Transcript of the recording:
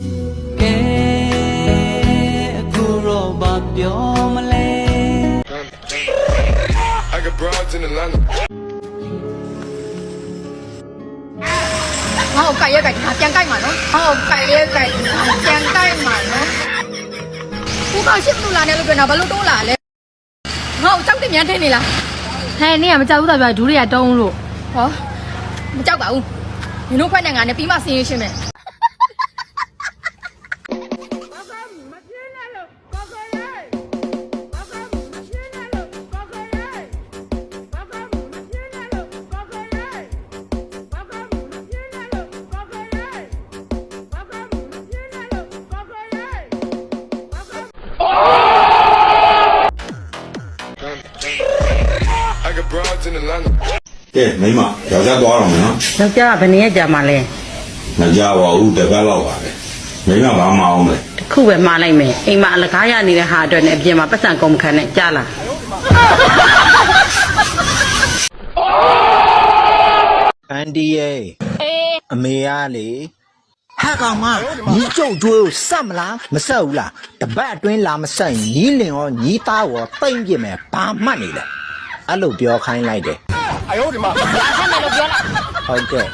ကဲအခုတော့ဘာပြောမလဲ I got broads in Atlanta. ငါ့ကိုကြိုက်ရက်ကြိုက်ငါပြန်ကြိုက်မှာနော်ငါ့ကိုကြိုက်ရက်ကြိုက်ငါပြန်ကြိုက်မှာနော်ကိုကရှစ်မလို့လာနေလို့ပြန်တော့ဘာလို့တိုးလာလဲငါ့ကိုကြောက်တယ်မြန်ထင်းနေလားဟဲ့နေ့ကမကြောက်ဘူးတော့ပြောဒူးတွေကတုံးလို့ဟောမကြောက်ပါဘူးနင်တို့ခွက်နဲ့ငါနဲ့ပြီးမှဆင်းရရှင်းမယ် ကဲမိမယောက်ျားသွားတော့မယ်နော်ယောက်ျားကဘယ်နည်းကြာမှလဲမကြပါဘူးတစ်ပတ်လောက်ပါပဲမိမဘာမှအောင်လဲတစ်ခုပဲမှားလိုက်မယ်အိမ်မှာအလကားရနေတဲ့ဟာအတွက်နဲ့အပြင်မှာပတ်စံကုန်မခံနဲ့ကြားလားအန်ဒီရဲ့အမေကလေဟာကောင်မညီကျုပ်ကျွေးကိုစက်မလားမဆက်ဘူးလားတပတ်အတွင်းလာမဆက်ရင်ညီလင်ရောညီသားရောတိမ့်ပြစ်မယ်ဘာမှတ်နေလဲ အဲ့လိုပြောခိုင်းလိုက်တယ်အယောဒီမှာဟုတ်ကဲ့